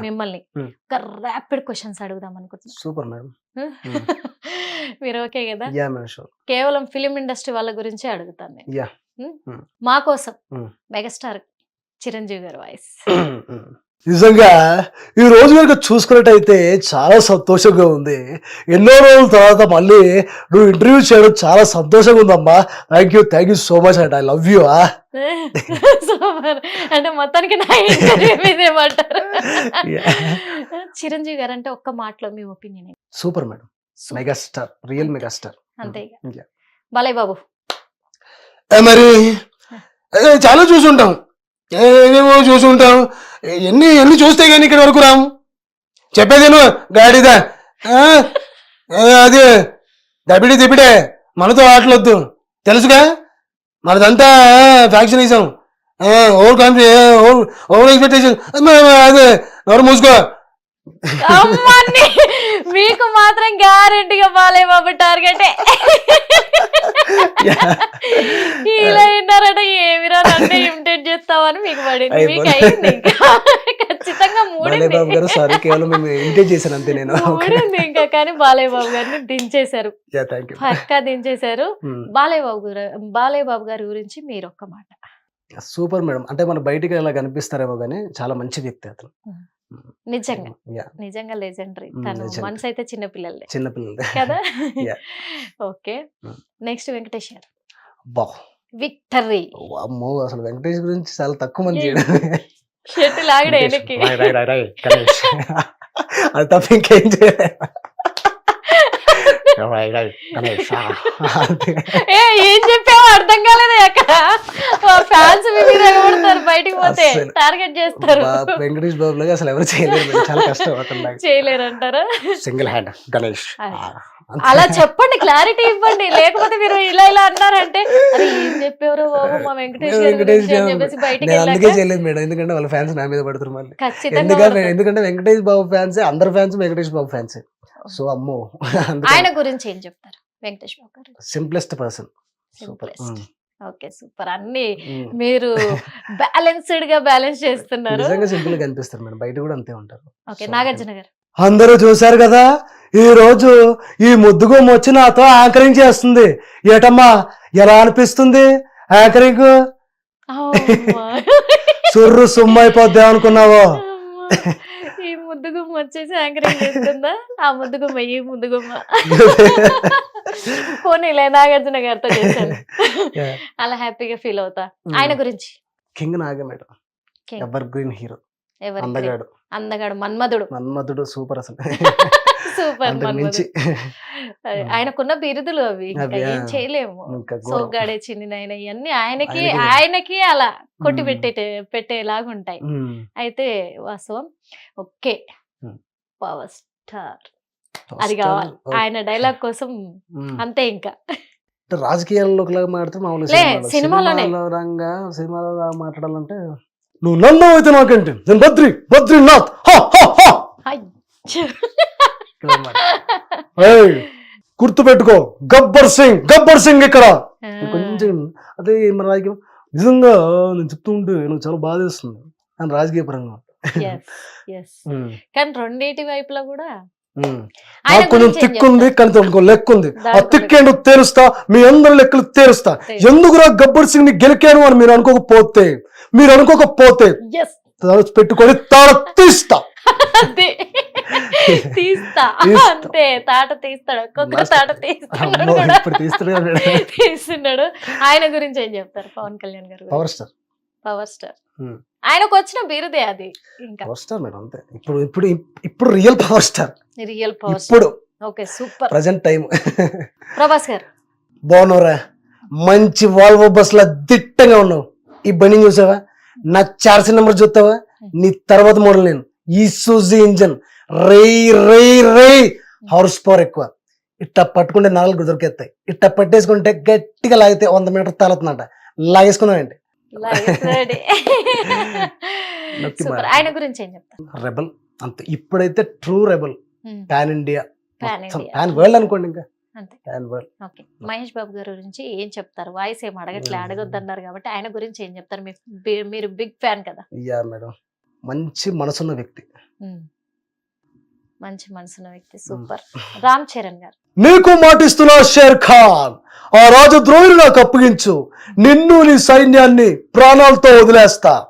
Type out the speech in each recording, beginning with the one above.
మిమ్మల్ని. ఒక rapid questions అడుగుదాం అనుకుంటున్నా. Super madam. మీరు ఓకే కదా? కేవలం ఫిలిం ఇండస్ట్రీ వాళ్ళ గురించే అడుగుతాను నేను. మా కోసం. మెగాస్టార్ చిరంజీవి గారి వాయిస్. నిజంగా ఈ రోజు కనుక చూసుకున్నట్టయితే చాలా సంతోషంగా ఉంది. ఎన్నో రోజుల తర్వాత మళ్ళీ నువ్వు ఇంటర్వ్యూ చేయడం చాలా సంతోషంగా ఉందమ్మా. Thank you thank you so much and I love you super. అంటే మొత్తానికి నా ఇంటర్వ్యూ మీద ఏమంటారు చిరంజీవి గారు అంటే ఒక్క మాటలో మీ opinion super madam. Megastar real megastar అంతే. బాలయ్య బాబు. మరి? చాలా చూసుంటాం. ఏమేమో చూసుంటాం ఎన్ని ఎన్ని చూస్తే కానీ ఇక్కడ వరకు రాము చెప్పేది గాడిదా. గాడిద ఏ, దబిడి దిబిడే. మనతో ఆటలొద్దు. తెలుసుగా? మనదంతా factionism. Over కాన్ఫి over over expectation. అదే నోరు మూసుకో. అమ్మని! మీకు మాత్రం గ్యారెంటీగా బాలయ్య బాబు టార్గెటే. ఇలా విన్నారట ఏమిరా నన్ను ఇమిటేట్ చేస్తావని మీకు పడింది మీకు. అయింది ఖచ్చితంగా బాబు గారు మూడింది సారీ కేవలం మేము ఇంటేజ్ చేశాను అంతే నేను. మూడింది ఇంకా కానీ బాలయ్య బాబు గారిని దించేశారు. పక్కా దించేశారు. బాలయ్య బాబు గారు బాలయ్య బాబు గారి గురించి మీరు ఒక్క మాట సూపర్ మేడం అంటే మన బయటికి ఇలా కనిపిస్తారేమో కానీ చాలా మంచి వ్యక్తి అతను. నిజంగా. యా. నిజంగా లెజెండరీ తను. మనసు అయితే చిన్న పిల్లలే చిన్నపిల్లలు కదా. ఓకే. నెక్స్ట్ వెంకటేష్ గారు బా విక్టరీ అమ్మో అసలు వెంకటేష్ గురించి చాలా తక్కువ మంది షర్ట్ లాగడ. అది తప్ప ఇంకేం చేయలేదు రాయ్, రాయ్, గణేష్. ఆ, అంతే. ఏ ఏం చెప్పావో అర్థం కాలేదు అక్కడ ఫ్యాన్స్ ఎగబడతారు బయటికి పోతే. టార్గెట్ చేస్తారు వెంకటేష్ బాబు లాగా అసలు ఎవరు చేయలేరు. చాలా కష్టం చేయలేరు అంటారా సింగిల్ హ్యాండ్ గణేష్. అలా చెప్పండి క్లారిటీ ఇవ్వండి. లేకపోతే మీరు ఇలా ఇలా అన్నారంటే అరే ఏం చెప్పారు బాబు మా వెంకటేష్ గారి వెంకటేష్ గురించి అని చెప్పేసి బయటికి నేను అందుకే చేయలేదు మేడం. ఎందుకంటే వాళ్ళ ఫ్యాన్స్ నా మీద పడుతున్నారు మళ్ళీ. ఎందుకంటే. ఎందుకంటే వెంకటేష్ బాబు ఫ్యాన్స్ అందరు fans Venkatesh Babu fans so అమ్మో. ఆయన గురించి ఏం చెప్తారు వెంకటేష్ బాబు గారు? Simplest person super. Okay super అన్ని మీరు బ్యాలెన్స్డ్గా బ్యాలెన్స్ చేస్తున్నారు. నిజంగా సింపుల్గా కనిపిస్తారు మేడం. బయట కూడా అంతే ఉంటారు. ఓకే నాగార్జున గారు. అందరూ చూశారు కదా? ఈ రోజు ఈ ముద్దుగుమ్మ వచ్చి నాతో యాంకరింగ్ చేస్తుంది. ఏటమ్మా ఎలా అనిపిస్తుంది? యాంకరింగ్. సుర్రు సుమ్మ అయిపోద్ది అనుకున్నావో. ఈ ముద్దుగుమ్మ వచ్చేసి యాంకరింగ్ చేస్తుందా? ఆ ముద్దుగుమ్మ ఈ ముద్దుగుమ్మ పోనీలే నాగార్జున గారితో చేశాను. అలా హ్యాపీగా ఫీల్ అవుతా. ఆయన గురించి. కింగ్ నాగే మేడం. King. Evergreen hero. ఎవరి అందగాడు. అందగాడు మన్మధుడు. మన్మధుడు సూపర్ అసలు. సూపర్ మించి ఆయనకున్న బిరుదులు అవి ఏం. చేయలేము. సోగ్గాడే చిన్ని నాయన ఇవన్నీ ఆయనకి ఆయనకి. అలా కొట్టి. పెట్టే పెట్టేలాగా ఉంటాయి. అయితే వాస్తవం ఓకే. పవర్ స్టార్ అది కావాలి. ఆయన డైలాగ్ కోసం. అంతే ఇంకా రాజకీయాల్లో ఒకలాగా మాట్లాడితే మామూలు లే, సినిమాలో. సినిమాలోనే. సినిమాలో రంగా సినిమాలో మాట్లాడాలంటే నువ్వు నన్ను అయితే నాకంటే నేను బద్రి బద్రీనాథ్ ఏయ్, గుర్తుపెట్టుకో. గబ్బర్ సింగ్ గబ్బర్ సింగ్ ఇక్కడ. కొంచెం అదే మన రాజకీయం. నిజంగా నేను చెప్తూ ఉంటే నాకు చాలా బాధేస్తుంది అని రాజకీయ పరంగా. కానీ రెండింటి వైపులో కూడా నాకు కొంచెం ఏం తిక్కుంది కానీ లెక్క ఉంది ఆ తిక్కేంటో తేరుస్తా మీ అందరి లెక్కలు తేరుస్తా తెలుసు. ఎందుకురా గబ్బర్ సింగ్ని గెలికాను అని మీరు అనుకోకపోతే? మీరు అనుకోకపోతే? పెట్టుకొని తాళ తీస్తా. అదే. తీస్తా. అంతే తాట తీస్తాడు. ఒక్కొక్క. తాట తీస్తున్నాడు తీస్తున్నాడు ఆయన గురించి ఏం చెప్తారు పవన్ కళ్యాణ్ గారు power star power star Hmm. ఆయనకు వచ్చిన బిరుదే అది ఇంకా. పవర్ స్టార్ మేడం అంతే. ఇప్పుడు ఇప్పుడు ఇప్పుడు real power star real power ఇప్పుడు. Okay super present time Prabhas గారు. బాగున్నావురా? మంచి వాల్వో బస్ లా దిట్టంగా ఉన్నావు. ఈ బండి చూసావా? నా చార్సీ నెంబర్ చూస్తావా? నీ తర్వాత మోడల్ నేను. ఈ సూజీ ఇంజన్. రే రే రే హార్స్ పవర్ ఎక్కువ. ఇట్ట పట్టుకుంటే నాలుగు దొరికేస్తాయి ఇట్ట పట్టేసుకుంటే గట్టిగా లాగితే వంద మీటర్ తాలుతుందంట మారు. ఆయన గురించి ఏం రెబల్. అంతే ఇప్పుడైతే true rebel. Pan India. Pan world అనుకోండి ఇంకా. ఓకే. మహేష్ బాబు గారి గురించి ఏం చెప్తారు? వాయిస్ ఏం అడగట్లే. అడగొద్దన్నారు కాబట్టి ఆయన గురించి ఏం చెప్తారు? మీరు బిగ్ ఫ్యాన్ కదా. Yeah madam. మంచి మనసున్న వ్యక్తి. మంచి మనసున్న వ్యక్తి. సూపర్. రామ్ చరణ్ గారు. నీకు మాటిస్తున్నా షేర్ ఖాన్ ఆ రాజద్రోహిని నాకు అప్పగించు. నిన్ను నీ సైన్యాన్ని ప్రాణాలతో వదిలేస్తా.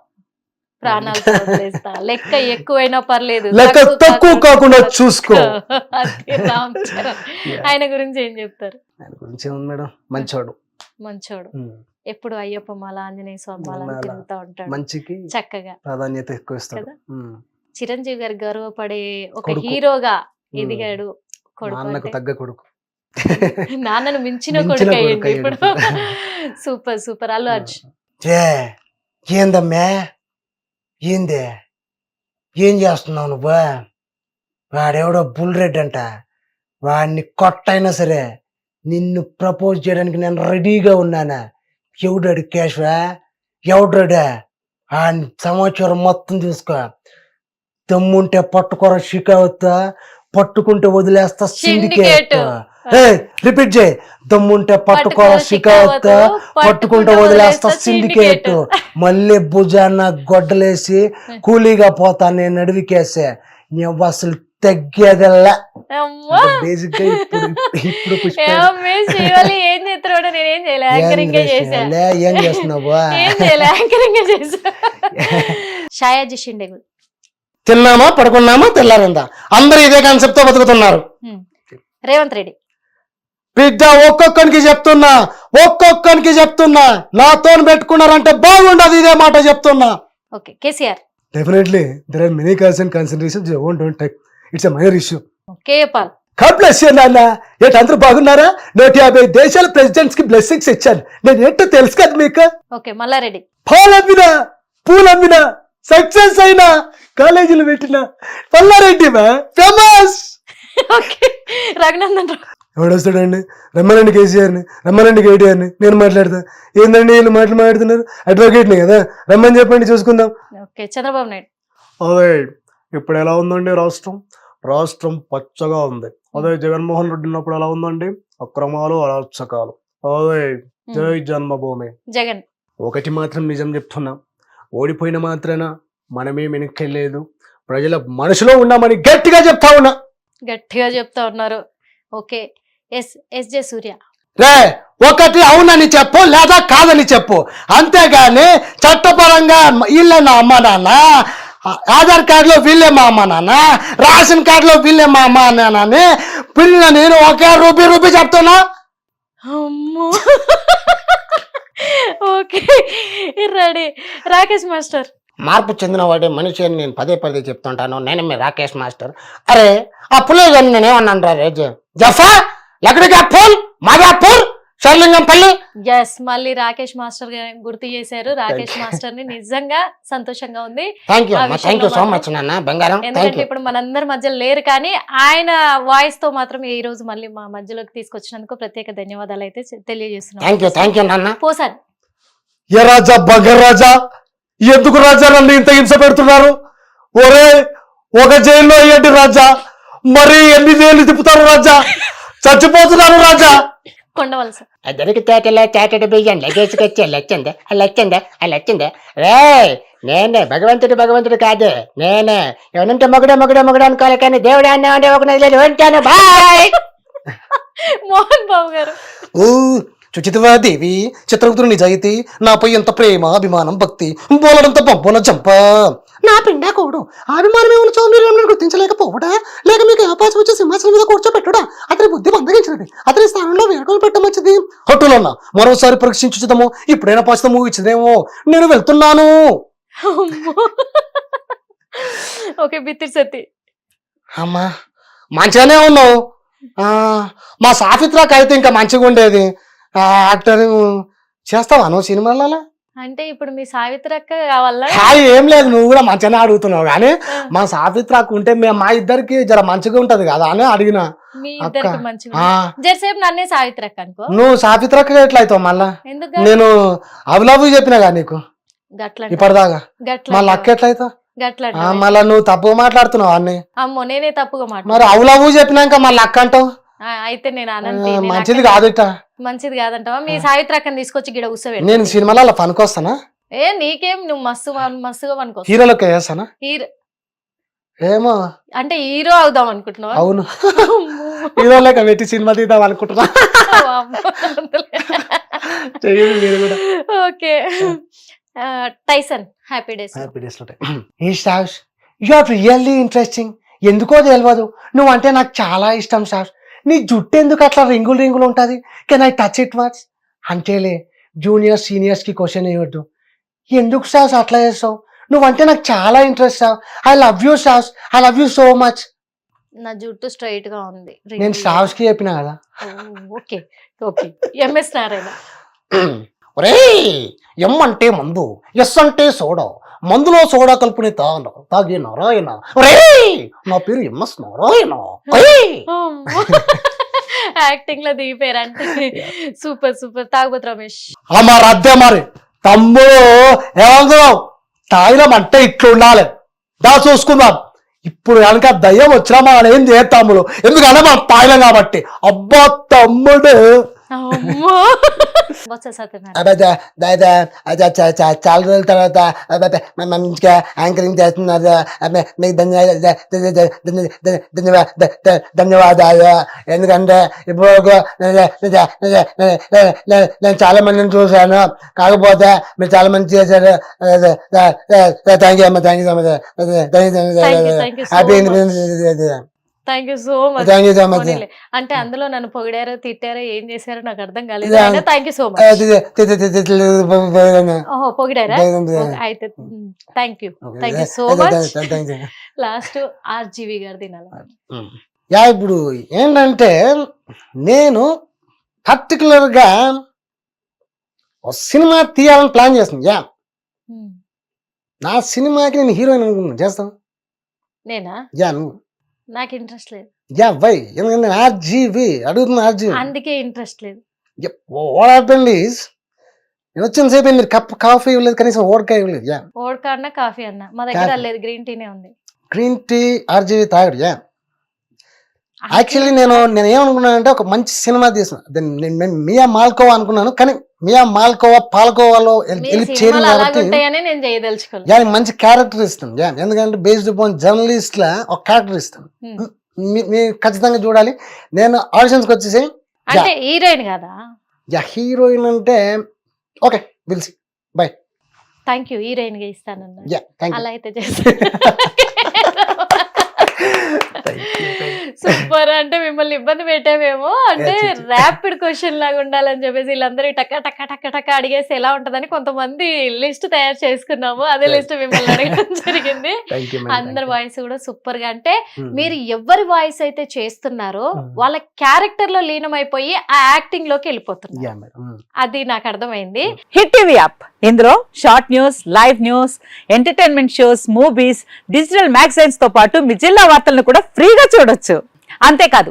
ప్రాణాలతో వదిలేస్తా. లెక్క ఎక్కువైనా పర్లేదు. లెక్క తక్కువ కాకుండా చూసుకో. రామ్ చరణ్. ఆయన గురించి ఏం చెప్తారు? ఆయన గురించి ఏముంది మేడం? మంచోడు. మంచోడు. ఎప్పుడు అయ్యప్ప మాల ఆంజనేయ స్వామి మాల. తిరుగుతూ ఉంటాడు. మంచికి చక్కగా. ప్రాధాన్యత ఎక్కువ ఇస్తాడు. చిరంజీవి గారు గర్వపడే ఒక. హీరోగా. ఎదిగాడు కొడుకు. తగ్గ కొడుకు. నాన్నను మించిన కొడుకు అయ్యండి ఇప్పుడు. Super super. అల్లు అర్జున్. ఏందమ్మే? ఏందే? ఏం చేస్తున్నావు నువ్వు? వాడెవడో బుల్ రెడ్ అంట. వాడిని కొట్టైనా సరే నిన్ను ప్రపోజ్ చేయడానికి నేను రెడీగా ఉన్నానా? ఎవడాడు కేశవా? ఎవడాడా? ఆ సమాచారం మొత్తం చూసుకో దమ్ముంటే పట్టుకోర షికావత్ పట్టుకుంటే వదిలేస్తా సిండికేట్. రిపీట్ చేయి. దమ్ముంటే పట్టుకోర పట్టుకోర షికావత్ షికావత్, పట్టుకుంటే వదిలేస్తా సిండికేట్. మళ్ళీ భుజాన గొడ్డలేసి కూలీగా పోతా నేను అడవికేసే. నువ్వు అసలు తగ్గేదల్లా. బేసిక్గా ఇప్పుడు ఇప్పుడు పుష్ప ఏమమ్మీ, శ్రీవల్లి ఏం చేస్తున్నాడు నేనేం చేయలే? యాంకరింగ్ చేసా. లే, ఏం చేస్తున్నావు? ఏం చేయలే? యాంకరింగ్ చేసా. షాయాజీ షిండే గురి తిన్నామా? పడుకున్నామా? తెల్లారిందా? అందరూ ఇదే కాన్సెప్ట్తో బతుకుతున్నారు. రేవంత్ రెడ్డి. బిడ్డ ఒక్కొక్కరికి చెప్తున్నా. ఒక్కొక్కరికి చెప్తున్నా. నాతో పెట్టుకున్నారంటే బాగుండదు ఇదే మాట చెప్తున్నా. Okay KCR. Definitely there are many own don't take it's a minor issue KA Paul. God bless you, నాన్న. ఏంటి అందరూ బాగున్నారా? నూట యాభై దేశాల ప్రెసిడెంట్స్కి బ్లెస్సింగ్స్ ఇచ్చాను. నేను ఏంటో తెలుసు కదా మీకు? ఓకే మల్లారెడ్డి పాలు అమ్మినా పూలు అమ్మినా సక్సెస్ అయినా కాలేజీలు పెట్టిన పల్లారెడ్డి ఫేమస్ ఓకే రఘునందన్ ఎవడొస్తాడండి రమ్మనండి కేసీఆర్ని రమ్మనండి కేటీఆర్ని నేను మాట్లాడతా. ఏందండి వీళ్ళు మాటలు మాట్లాడుతున్నారు? అడ్వకేట్ని కదా. రమ్మని చెప్పండి చూసుకుందాం. ఓకే చంద్రబాబు నాయుడు. అదే ఇప్పుడు ఎలా ఉందండి రాష్ట్రం? రాష్ట్రం పచ్చగా ఉంది. అదే జగన్మోహన్ రెడ్డి ఉన్నప్పుడు ఎలా ఉందండి? అక్రమాలు అరాచకాలు. అదే జై జన్మభూమి. జగన్. ఒకటి మాత్రం నిజం చెప్తున్నా. ఓడిపోయిన మాత్రాన మనమే వెనక్కెళ్ళలేదు ప్రజల మనసులో ఉన్నామని గట్టిగా చెప్తా ఉన్నా. గట్టిగా చెప్తా ఉన్నారు. Okay. S S J Surya. రే ఒకటి అవునని చెప్పు లేదా కాదని చెప్పు. అంతేగాని చట్టపరంగా వీళ్ళే నా అమ్మ నాన్న ఆధార్ కార్డులో వీళ్ళే మా అమ్మ నాన్న రేషన్ కార్డులో వీళ్ళే మా అమ్మ నాన్న అని పిల్ల నేను ఒకే రూపీ రూపీ చెప్తున్నా. అమ్మో. Okay ready. రాకేష్ మాస్టర్. మార్పు చెందినవాడే మనిషి అని నేను పదే పదే చెప్తుంటాను. నేను మీ రాకేష్ మాస్టర్. అరే ఆ పులే నేను ఏమన్నాను రా రేజు? జఫా? ఎక్కడికి ఆ పూల్? మాది ఎస్ మళ్ళీ రాకేష్ మాస్టర్ గుర్తు చేశారు. రాకేష్ మాస్టర్ని నిజంగా సంతోషంగా ఉంది. థ్యాంక్ యూ ఆ అమ్మా. థ్యాంక్ యూ సో మచ్ నాన్న. బంగారం. ఎందుకంటే ఇప్పుడు మనందరి మధ్య లేరు కానీ ఆయన వాయిస్తో మాత్రం ఈ రోజు మళ్ళీ మా మధ్యలోకి తీసుకొచ్చినందుకు ప్రత్యేక ధన్యవాదాలు అయితే తెలియజేస్తున్నాం. ఏ రాజా బంగారు రాజా ఎందుకు రాజా నన్ను ఇంత హింస పెడుతున్నారు? ఒరే ఒక జైల్లో ఏంటి రాజా. మరి ఎన్ని జైలు తిప్పుతారు రాజా? చచ్చిపోతున్నారు రాజా. కొండవలస. అద్దరికి తేటలే తేటడి బియ్యం లగేసుకొచ్చే లచ్చిందే ఆ లచ్చిందే ఆ లచ్చిందే. రే నేనే భగవంతుడు భగవంతుడు కాదు. నేనే. ఎవరంటే మొగడే మొగడే మొగడే అనుకోవాలి కానీ దేవుడే అన్నా ఒక నదిలేదు ఉంటాను. బాయ్! మోహన్ బాబు గారు. ఓ చుచితవా దేవి చిత్రగుప్తుని నిజాయితీ నాపై ఎంత ప్రేమ అభిమానం భక్తి బోలడంత పంపున చంప నా పిండా కోడు అభిమానం ఏమైనా చౌమీర్యం గుర్తించలేకపోవడా? లేక మీకు అవకాశం వచ్చి సింహాసనం మీద కూర్చోబెట్టుడా అతని బుద్ధి మందగించినది. అతని స్థానంలో పెట్టమంచిది హట్టులన్న మరోసారి పరీక్షించుదాము ఇప్పుడైనా పచ్చదము ఇచ్చిదేమో. నేను వెళ్తున్నాను. అమ్మో. ఓకే బిత్తిరి సత్తి అమ్మా మంచిగానే ఉన్నావు. మా సాఫిత్రాకి అయితే ఇంకా మంచిగా ఉండేది. యాక్టర్ చేస్తావా నువ్వు సినిమాలలో? అంటే ఇప్పుడు మీ సావిత్రి అక్క కావాలా ఏం లేదు నువ్వు కూడా మంచిగానే అడుగుతున్నావు. కానీ మా సాఫిత్రాకు ఉంటే మేము మా ఇద్దరికి జర మంచిగా ఉంటది కదా అని అడిగిన. నన్నే అనుకో నువ్వు సాఫిత్రాకు ఎట్లా అవుతావు మళ్ళా నేను అవిలాబు చెప్పినా కదా నీకు? గట్ల ఇప్పటిదాకా? గట్ల మళ్ళీ అక్క ఎట్లా అవుతావు మళ్ళా నువ్వు తప్పు మాట్లాడుతున్నావు అన్ని? అమ్మో నేనే తప్పుగా మరి మాట్లాడు అవులాబు చెప్పినాక మళ్ళీ అక్క అంటావు? అయితే నేను మంచిది అక్క- కాదు ఇట్ట మంచిది కాదంటావా? మీ సావిత్రి అక్కని తీసుకొచ్చి గిడ కూర్చోబెట్టి నేను సినిమాలో అలా పనికొస్తానా? ఏ నీకేం? నువ్వు మస్తు మస్తుగా అనుకో హీరోలోకి వేస్తానా హీరో ఏమో. అంటే హీరో అవుదాం అనుకుంటున్నావా? అవును. హీరోలోకి పెట్టి సినిమా తీద్దాం అనుకుంటున్నా. చెయ్యండి మీరు కూడా. Okay. Tyson happy days. Happy days ఉంటాయి ఈ స్టావ్స్ యు ఆర్ రియల్లీ ఇంట్రెస్టింగ్. ఎందుకో తెలియదు నువ్వు అంటే నాకు చాలా ఇష్టం స్టావ్స్ నీ జుట్టు ఎందుకు అట్లా రింగులు రింగులు ఉంటుంది? Can I touch it much అంటేలే junior సీనియర్స్కి క్వశ్చన్ ఇవ్వద్దు ఎందుకు స్టావ్స్ అట్లా చేస్తావు? నువ్వంటే నాకు చాలా interest I love you స్టావ్స్ I love you so much నా జుట్టు స్ట్రైట్గా ఉంది. నేను స్టావ్స్కి చెప్పిన కదా? ఓకే ఓకే ఎంఎస్ నారాయణ ఒరే ఎమ్ అంటే మందు ఎస్ అంటే సోడా. మందులో సోడా కలుపుని తాగను తాగి నారాయణ. ఒరే నా పేరు ఎంఎస్ నారాయణ! యాక్టింగ్లో దిగిపోయారు అంటే సూపర్ సూపర్ తాగుబోతు రమేష్. అమ్మ రద్దే మరి. తమ్ముడు ఏమంటున్నావు? తాగినాం అంటే ఇట్లా ఉండాలి దా చూసుకుందాం. ఇప్పుడు కనుక దయ్యం వచ్చినా మనం ఏం చేస్తాములు ఎందుకంటే మనం తాగినాం కాబట్టి? అబ్బా తమ్ముడు! అమ్మో. చాలా రోజుల తర్వాత మంచిగా యాంకరింగ్ చేస్తున్నారు. మీకు ధన్యవాదాలు. ఎందుకంటే ఇప్పుడు నేను చాలా మందిని చూశాను. కాకపోతే మీరు చాలా మంది చేశారు. థ్యాంక్ యూ అమ్మ థ్యాంక్ యూ అమ్మ thank you happy thank you so much thank you so much. అంటే అందులో నన్ను పొగిడారో తిట్టారో ఏం చేశారో నాకు అర్థం కాలేదు. థ్యాంక్ యూ సో మచ్ ఓహో పొగిడారా అయితే thank you thank you so much last RGV గారు తినాలి యా ఇప్పుడు ఏంటంటే నేను పర్టికులర్గా ఒక సినిమా తీయాలని ప్లాన్ చేస్తాను యా Hmm. నా సినిమాకి నేను హీరోయిన్ అనుకున్నాను చేస్తాను నేనా యా నువ్వు నాకు ఇంట్రెస్ట్ లేదు. యా వై ఎందుకంటే నేను ఆర్జీవి అడుగుతున్నా ఆర్జీవి అందుకే ఇంట్రెస్ట్ లేదు. వాట్ ఈస్ నేను వచ్చిన సేపు మీరు కప్ కాఫీ ఇవ్వలేదు కనీసం ఓడకాయ ఇవ్వలేదు యా. ఓడకా అన్న కాఫీ అన్న. మా దగ్గర. లేదు గ్రీన్ టీనే ఉంది. గ్రీన్ టీ ఆర్జీవి తాగడు యా. యాక్చువల్లీ నేను నేను ఏమనుకున్నానంటే ఒక మంచి సినిమా తీసిన. నేను మియా మాల్కోవా అనుకున్నాను కానీ మియా మాల్కోవా పాల్కోవాలో చేరింది కాబట్టి మంచి క్యారెక్టర్ ఇస్తాను యా ఎందుకంటే బేస్డ్ అపాన్ జర్నలిస్ట్ లా ఒక క్యారెక్టర్. మీ- మీరు ఖచ్చితంగా చూడాలి. నేను ఆడిషన్స్కి వచ్చేసి అంటే హీరోయిన్ కదా? యా హీరోయిన్ అంటే ఓకే పిలిచి థ్యాంక్ యూ హీరోయిన్గా ఇస్తానన్న అలా అయితే సూపర్ అంటే మిమ్మల్ని ఇబ్బంది పెట్టామేమో అంటే. ర్యాపిడ్ క్వశ్చన్ లాగా ఉండాలని చెప్పేసి వీళ్ళందరూ టక్క టక్క టక్క టక్క అడిగేసి ఎలా ఉంటదని కొంతమంది లిస్ట్ తయారు చేసుకున్నాము. అదే. లిస్ట్ మిమ్మల్ని అడగడం జరిగింది. అందరి వాయిస్ కూడా సూపర్గా అంటే మీరు ఎవరి వాయిస్ అయితే చేస్తున్నారో వాళ్ళ క్యారెక్టర్లో లీనమైపోయి ఆ యాక్టింగ్లోకి వెళ్ళిపోతున్నారు. యా మేడం అది నాకు అర్థమైంది. హిట్ టీవీ యాప్ ఇందులో short news live news entertainment shows movies digital మ్యాగజైన్స్తో పాటు మీ జిల్లా వార్తలను కూడా ఫ్రీగా చూడొచ్చు. అంతేకాదు